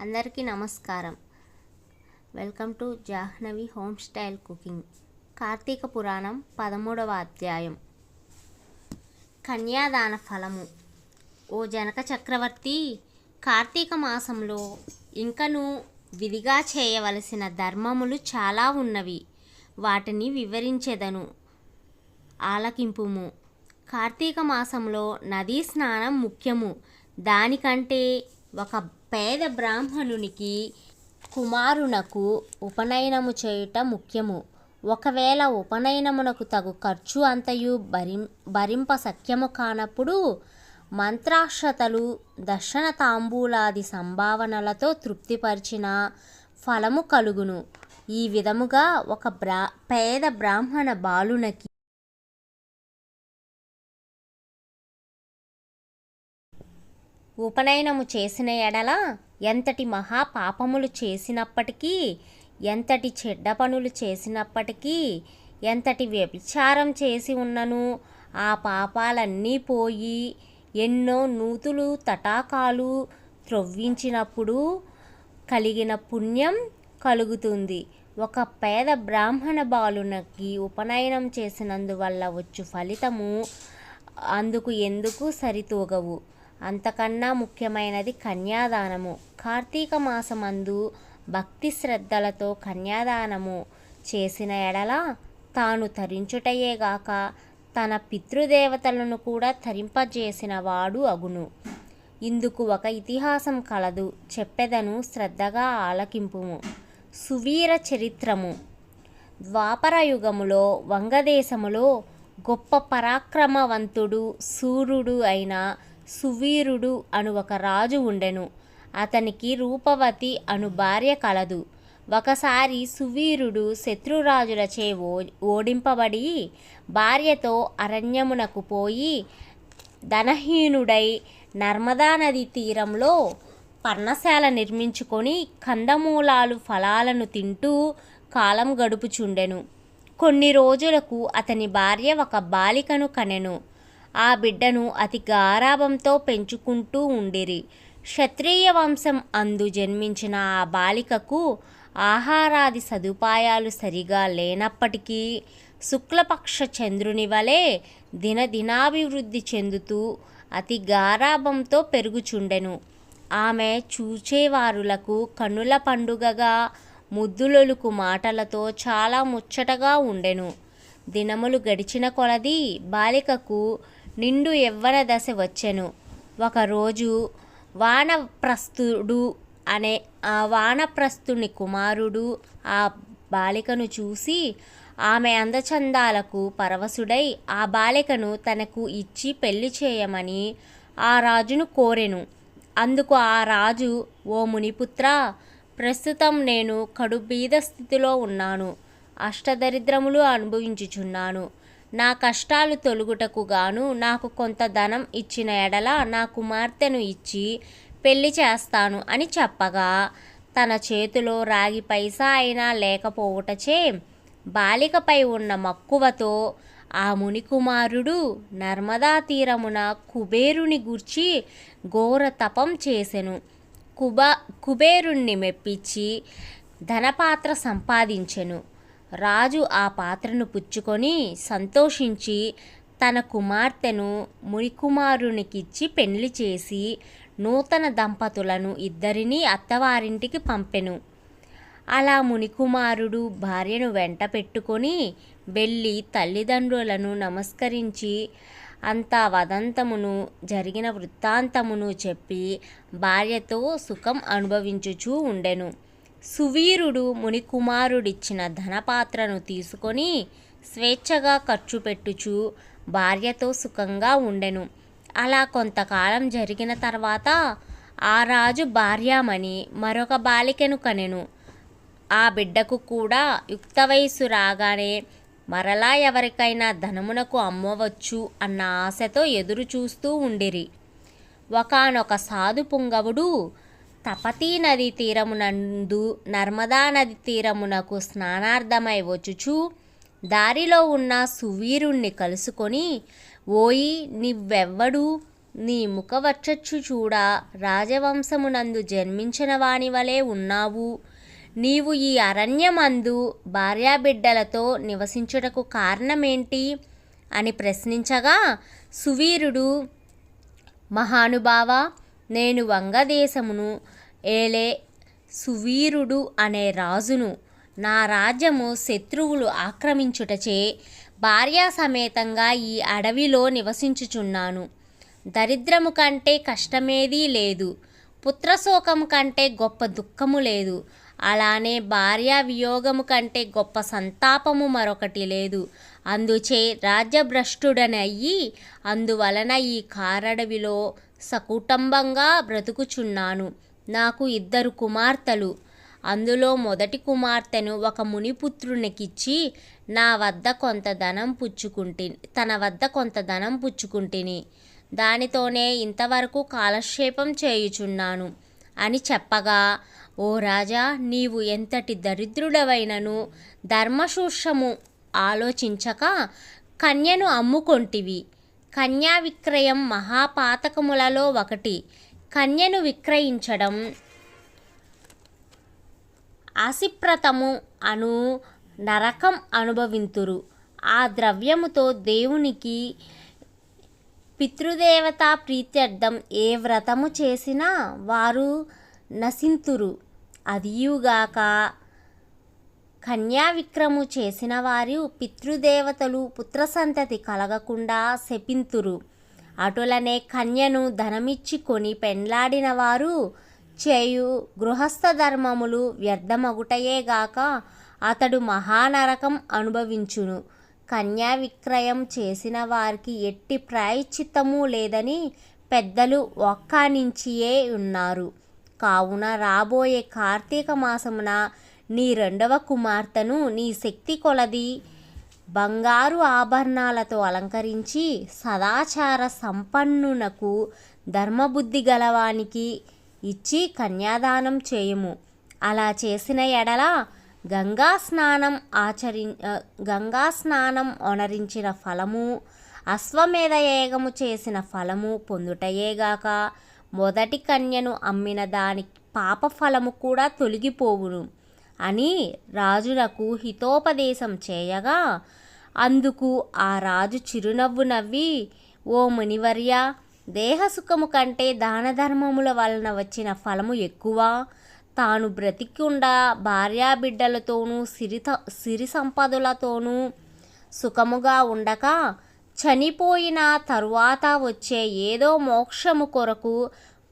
అందరికీ నమస్కారం. Welcome to Janhavi home style cooking. Karthika Puranam పదమూడవ అధ్యాయం. కన్యాదాన ఫలము. ఓ జనక చక్రవర్తి కార్తీక మాసంలో ఇంకను విధిగా చేయవలసిన ధర్మములు చాలా ఉన్నవి. వాటిని వివరించెదను. ఆలకింపుము. కార్తీక మాసంలో నదీ స్నానం ముఖ్యము. దానికంటే ఒక పేద బ్రాహ్మణునికి కుమారునకు ఉపనయనము చేయుట ముఖ్యము. ఒకవేళ ఉపనయనమునకు తగు ఖర్చు అంతయు భరిం భరింప సఖ్యము కానప్పుడు మంత్రాక్షతలు దర్శన తాంబూలాది సంభావనలతో తృప్తిపరిచిన ఫలము కలుగును. ఈ విధముగా ఒక బ్రా పేద బ్రాహ్మణ బాలునకి ఉపనయనము చేసిన ఎడల ఎంతటి మహా పాపములు చేసినప్పటికీ ఎంతటి చెడ్డ పనులు చేసినప్పటికీ ఎంతటి వ్యభిచారం చేసి ఉన్నను ఆ పాపాలన్నీ పోయి ఎన్నో నూతులు తటాకాలు త్రొవ్వించినప్పుడు కలిగిన పుణ్యం కలుగుతుంది. ఒక పేద బ్రాహ్మణ బాలునకి ఉపనయనం చేసినందువల్ల వచ్చు ఫలితము అందుకు ఎందుకు సరితూగవు? అంతకన్నా ముఖ్యమైనది కన్యాదానము. కార్తీక మాసమందు భక్తి శ్రద్ధలతో కన్యాదానము చేసిన ఎడల తాను తరించుటయేగాక తన పితృదేవతలను కూడా తరింపజేసిన వాడు అగును. ఇందుకు ఒక ఇతిహాసం కలదు. చెప్పెదను శ్రద్ధగా ఆలకింపుము. సువీర చరిత్రము. ద్వాపర యుగములో వంగదేశములో గొప్ప పరాక్రమవంతుడు సూర్యుడు అయిన సువీరుడు అను ఒక రాజు ఉండెను. అతనికి రూపవతి అను భార్య కలదు. ఒకసారి సువీరుడు శత్రురాజులచే ఓ ఓడింపబడి భార్యతో అరణ్యమునకు పోయి ధనహీనుడై నర్మదా నది తీరంలో పర్ణశాల నిర్మించుకొని కందమూలాలు ఫలాలను తింటూ కాలం గడుపుచుండెను. కొన్ని రోజులకు అతని భార్య ఒక బాలికను కనెను. ఆ బిడ్డను అతి గారాభంతో పెంచుకుంటూ ఉండిరి. క్షత్రియ వంశం అందు జన్మించిన ఆ బాలికకు ఆహారాది సదుపాయాలు సరిగా లేనప్పటికీ శుక్లపక్ష చంద్రుని వలె దినదినాభివృద్ధి చెందుతూ అతి గారాభంతో పెరుగుచుండెను. ఆమె చూచేవారులకు కనుల పండుగగా ముద్దులొలుకు మాటలతో చాలా ముచ్చటగా ఉండెను. దినములు గడిచిన కొలది బాలికకు నిండు యవ్వన దశ వచ్చెను. ఒకరోజు వానప్రస్థుడు అనే ఆ వానప్రస్థుని కుమారుడు ఆ బాలికను చూసి ఆమె అందచందాలకు పరవశుడై ఆ బాలికను తనకు ఇచ్చి పెళ్ళి చేయమని ఆ రాజును కోరెను. అందుకు ఆ రాజు ఓ మునిపుత్ర ప్రస్తుతం నేను కడుబీద స్థితిలో ఉన్నాను. అష్టదరిద్రములు అనుభవించుచున్నాను. నా కష్టాలు తొలుగుటకు గాను నాకు కొంత ధనం ఇచ్చిన ఎడల నా కుమార్తెను ఇచ్చి పెళ్ళి చేస్తాను అని చెప్పగా తన చేతిలో రాగి పైసా అయినా లేకపోవుటచే బాలికపై ఉన్న మక్కువతో ఆ మునికుమారుడు నర్మదా తీరమున కుబేరుని గూర్చి ఘోర తపం చేసెను. కుబా కుబేరుణ్ణి మెప్పించి ధనపాత్ర సంపాదించెను. రాజు ఆ పాత్రను పుచ్చుకొని సంతోషించి తన కుమార్తెను మునికుమారునికిచ్చి పెళ్ళి చేసి నూతన దంపతులను ఇద్దరినీ అత్తవారింటికి పంపెను. అలా మునికుమారుడు భార్యను వెంట పెట్టుకొని వెళ్ళి తల్లిదండ్రులను నమస్కరించి అంతా వదంతమును జరిగిన వృత్తాంతమును చెప్పి భార్యతో సుఖం అనుభవించుచూ ఉండెను. సువీరుడు మునికుమారుడిచ్చిన ధనపాత్రను తీసుకొని స్వేచ్ఛగా ఖర్చు పెట్టుచు భార్యతో సుఖంగా ఉండెను. అలా కొంతకాలం జరిగిన తర్వాత ఆ రాజు భార్యామణి మరొక బాలికను కనెను. ఆ బిడ్డకు కూడా యుక్త వయస్సు రాగానే మరలా ఎవరికైనా ధనమునకు అమ్మవచ్చు అన్న ఆశతో ఎదురు చూస్తూ ఉండిరి. ఒకనొక సాధు పుంగవుడు తపతీ నది తీరమునందు నర్మదా నది తీరమునకు స్నానార్థమై వచ్చుచు దారిలో ఉన్న సువీరుణ్ణి కలుసుకొని ఓయి నీవెవ్వడు? నీ ముఖవచ్చచ్చు చూడ? రాజవంశమునందు జన్మించిన వానివలే ఉన్నావు. నీవు ఈ అరణ్యమందు భార్యాబిడ్డలతో నివసించుటకు కారణమేంటి? అని ప్రశ్నించగా సువీరుడు మహానుభావ నేను వంగదేశమును ఏలే సువీరుడు అనే రాజును నా రాజ్యము శత్రువులు ఆక్రమించుటచే భార్యా సమేతంగా ఈ అడవిలో నివసించుచున్నాను. దరిద్రము కంటే కష్టమేదీ లేదు పుత్రశోకము కంటే గొప్ప దుఃఖము లేదు అలానే భార్యా వియోగము కంటే గొప్ప సంతాపము మరొకటి లేదు. అందుచే రాజ్యభ్రష్టుడనయ్యి అందువలన ఈ కారడవిలో సకుటుంబంగా బ్రతుకుచున్నాను. నాకు ఇద్దరు కుమార్తెలు. అందులో మొదటి కుమార్తెను ఒక మునిపుత్రునికిచ్చి నా వద్ద కొంత ధనం పుచ్చుకుంటి తన వద్ద కొంత ధనం పుచ్చుకుంటిని. దానితోనే ఇంతవరకు కాలక్షేపం చేయుచున్నాను. అని చెప్పగా ఓ రాజా నీవు ఎంతటి దరిద్రుడవైనను ధర్మశూషము ఆలోచించక కన్యను అమ్ముకొంటివి. కన్యా విక్రయం మహాపాతకములలో ఒకటి. కన్యను విక్రయించడం. ఆసిప్రతము అను నరకం అనుభవింతురు. ఆ ద్రవ్యముతో దేవునికి పితృదేవతా ప్రీత్యర్థం ఏ వ్రతము చేసినా వారు నశింతురు. అదియుగాక కన్యావిక్రము చేసిన వారు పితృదేవతలు పుత్రసంతతి కలగకుండా శపింతురు. అటులనే కన్యను ధనమిచ్చి కొని పెండ్లాడిన వారు చేయు గృహస్థ ధర్మములు వ్యర్థమగుటయేగాక అతడు మహానరకం అనుభవించును. కన్యా విక్రయం చేసిన వారికి ఎట్టి ప్రాయశ్చిత్తము లేదని పెద్దలు ఒక్కానించియే ఉన్నారు. కావున రాబోయే కార్తీక మాసమున నీ రెండవ కుమార్తెను నీ శక్తి కొలది. బంగారు ఆభరణాలతో అలంకరించి సదాచార సంపన్నునకు ధర్మబుద్ధి గలవానికి ఇచ్చి కన్యాదానం చేయము. అలా చేసిన ఎడల గంగా స్నానం ఆచరి గంగా స్నానం ఒనరించిన ఫలము అశ్వమేధ ఏగము చేసిన ఫలము పొందుటయేగాక మొదటి కన్యను అమ్మిన దాని పాప ఫలము కూడా తొలగిపోవును. అని రాజునకు హితోపదేశం చేయగా అందుకు ఆ రాజు చిరునవ్వు నవ్వి ఓ మునివర్య దేహసుఖము కంటే దాన ధర్మముల వలన వచ్చిన ఫలము ఎక్కువ. తాను బ్రతికుండా భార్యాబిడ్డలతోనూ సిరిత సిరి సంపదలతోనూ సుఖముగా ఉండక చనిపోయిన తరువాత వచ్చే ఏదో మోక్షము కొరకు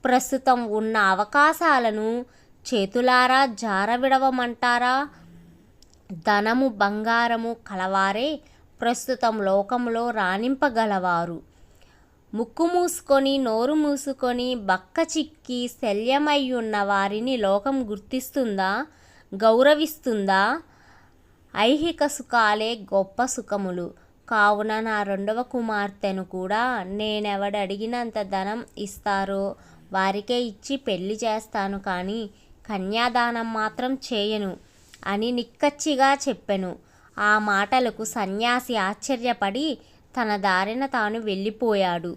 ప్రస్తుతం ఉన్న అవకాశాలను చేతులారా జారవిడవమంటారా? ధనము బంగారము కలవారే ప్రస్తుతం లోకంలో రాణింపగలవారు. ముక్కు మూసుకొని నోరు మూసుకొని బక్క చిక్కి శల్యమయ్యున్న వారిని లోకం గుర్తిస్తుందా? గౌరవిస్తుందా? ఐహిక సుఖాలే గొప్ప సుఖములు. కావున నా రెండవ కుమార్తెను కూడా నేనెవడడిగినంత ధనం ఇస్తారో వారికే ఇచ్చి పెళ్ళి చేస్తాను కానీ కన్యాదానం మాత్రం చేయను అని నిక్కచ్చిగా చెప్పెను. ఆ మాటలకు సన్యాసి ఆశ్చర్యపడి తన దారిన తాను వెళ్ళిపోయాడు.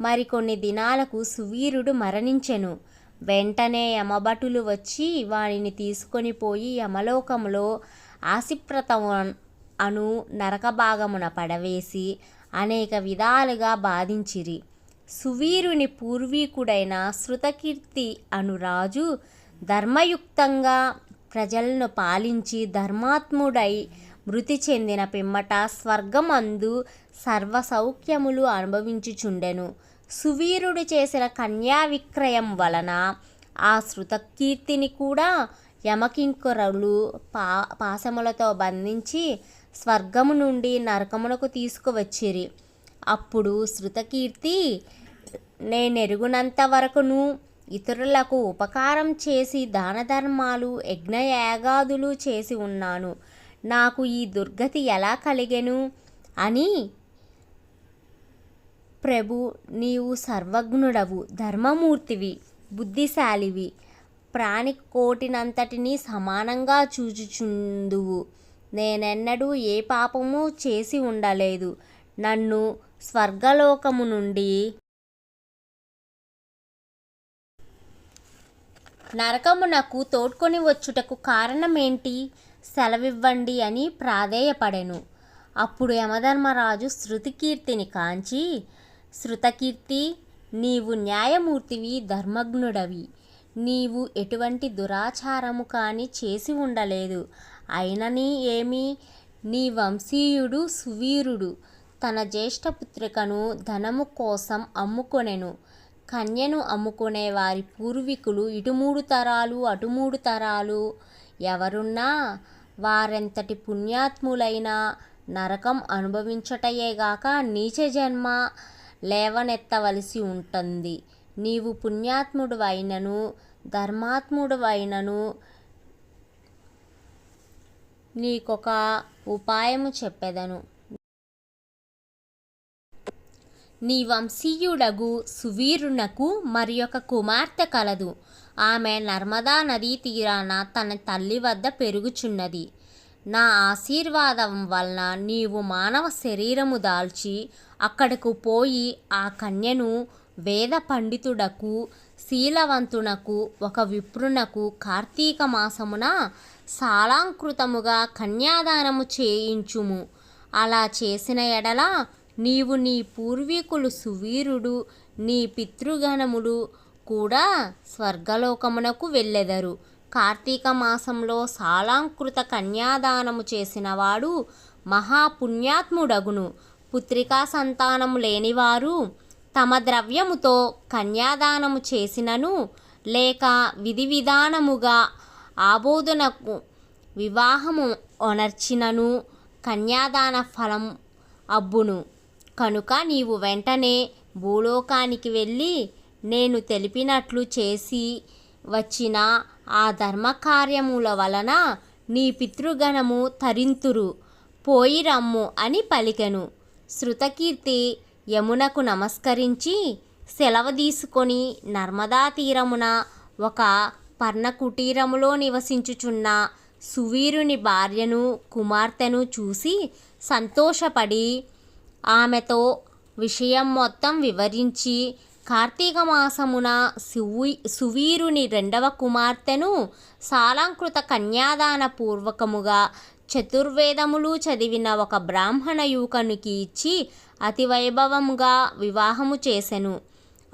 మరికొన్ని దినాలకు సువీరుడు మరణించెను. వెంటనే యమభటులు వచ్చి వానిని తీసుకొని పోయి యమలోకములో ఆసిప్రతం అను నరకభాగమున పడవేసి అనేక విధాలుగా బాధించిరి. సువీరుని పూర్వీకుడైన శృతకీర్తి అను రాజు ధర్మయుక్తంగా ప్రజలను పాలించి ధర్మాత్ముడై మృతి చెందిన పిమ్మట స్వర్గమందు సర్వ సౌఖ్యములు అనుభవించుచుండెను. సువీరుడు చేసిన కన్యా విక్రయం వలన ఆ శృతకీర్తిని కూడా యమకింకురలు పా పాశములతో బంధించి స్వర్గము నుండి నరకమునకు తీసుకువచ్చిరి. అప్పుడు శృతకీర్తి నేనెరుగునంత వరకును ఇతరులకు ఉపకారం చేసి దానధర్మాలు యజ్ఞయాగాదులు చేసి ఉన్నాను. నాకు ఈ దుర్గతి ఎలా కలిగెను? అని ప్రభు నీవు సర్వజ్ఞుడవు ధర్మమూర్తివి బుద్ధిశాలివి ప్రాణి కోటినంతటిని సమానంగా చూచుచుందువు. నేనెన్నడూ ఏ పాపము చేసి ఉండలేదు. నన్ను స్వర్గలోకము నుండి నరకమునకు తోడ్కొని వచ్చుటకు కారణమేంటి? సెలవివ్వండి అని ప్రాధేయపడెను. అప్పుడు యమధర్మరాజు శృతికీర్తిని కాంచి శృతకీర్తి నీవు న్యాయమూర్తివి ధర్మజ్ఞుడవి. నీవు ఎటువంటి దురాచారము కానీ చేసి ఉండలేదు. అయినని ఏమి? నీ వంశీయుడు సువీరుడు. తన జ్యేష్ఠపుత్రికను ధనము కోసం అమ్ముకొనెను. కన్యను అమ్ముకునే వారి పూర్వీకులు ఇటు మూడు తరాలు అటు మూడు తరాలు. ఎవరున్నా వారెంతటి పుణ్యాత్ములైనా నరకం అనుభవించటయేగాక నీచ జన్మ లేవనెత్తవలసి ఉంటుంది. నీవు పుణ్యాత్ముడు అయినను ధర్మాత్ముడు అయినను నీకొక ఉపాయము చెప్పెదను. నీ వంశీయుడగు సువీరునకు మరి ఒక కుమార్తె కలదు. ఆమె నర్మదా నదీ తీరాన తన తల్లి వద్ద పెరుగుచున్నది. నా ఆశీర్వాదం వలన నీవు మానవ శరీరము దాల్చి అక్కడకు పోయి ఆ కన్యను వేద పండితుడకు శీలవంతునకు ఒక విప్రునకు కార్తీక మాసమున సాలాంకృతముగా కన్యాదానము చేయించుము. అలా చేసిన ఎడల నీవు నీ పూర్వీకులు సువీరుడు నీ పితృగణములు కూడా స్వర్గలోకమునకు వెళ్ళెదరు. కార్తీక మాసంలో సాలాంకృత కన్యాదానము చేసినవాడు మహాపుణ్యాత్ముడగును. పుత్రికా సంతానము లేనివారు తమ ద్రవ్యముతో కన్యాదానము చేసినను లేక విధి విధానముగా ఆబోధనకు వివాహము ఒనర్చినను కన్యాదాన ఫలం అబ్బును. కనుక నీవు వెంటనే భూలోకానికి వెళ్ళి నేను తెలిపినట్లు చేసి వచ్చిన ఆ ధర్మకార్యముల వలన నీ పితృగణము తరింతురు. పోయి రమ్ము అని పలికెను. శృతకీర్తి యమునకు నమస్కరించి సెలవు తీసుకొని నర్మదా తీరమున ఒక పర్ణకుటీరములో నివసించుచున్న సువీరుని భార్యను కుమార్తెను చూసి సంతోషపడి ఆమెతో విషయం మొత్తం వివరించి కార్తీక మాసమున సువీ సువీరుని రెండవ కుమార్తెను సాలంకృత కన్యాదాన పూర్వకముగా చతుర్వేదములు చదివిన ఒక బ్రాహ్మణ యువకునికి ఇచ్చి అతి వైభవముగా వివాహము చేసెను.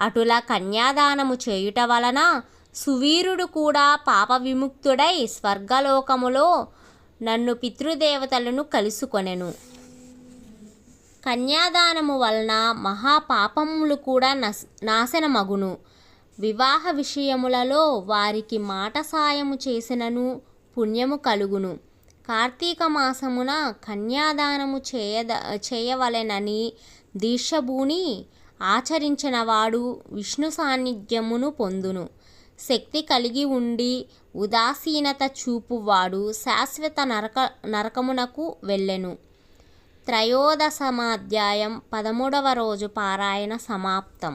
అటుల కన్యాదానము చేయుట వలన సువీరుడు కూడా పాప విముక్తుడై స్వర్గలోకములో నన్ను పితృదేవతలను కలుసుకొనెను. కన్యాదానము వలన మహాపాపములు కూడా నస్ నాశనమగును. వివాహ విషయములలో వారికి మాట సాయము చేసినను పుణ్యము కలుగును. కార్తీక మాసమున కన్యాదానము చేయద చేయవలెనని దీక్షభూని ఆచరించినవాడు విష్ణు సాన్నిధ్యమును పొందును. శక్తి కలిగి ఉండి ఉదాసీనత చూపువాడు శాశ్వత నరక నరకమునకు వెళ్ళెను. త్రయోదశమాధ్యాయం పదమూడవ రోజు పారాయణ సమాప్తం.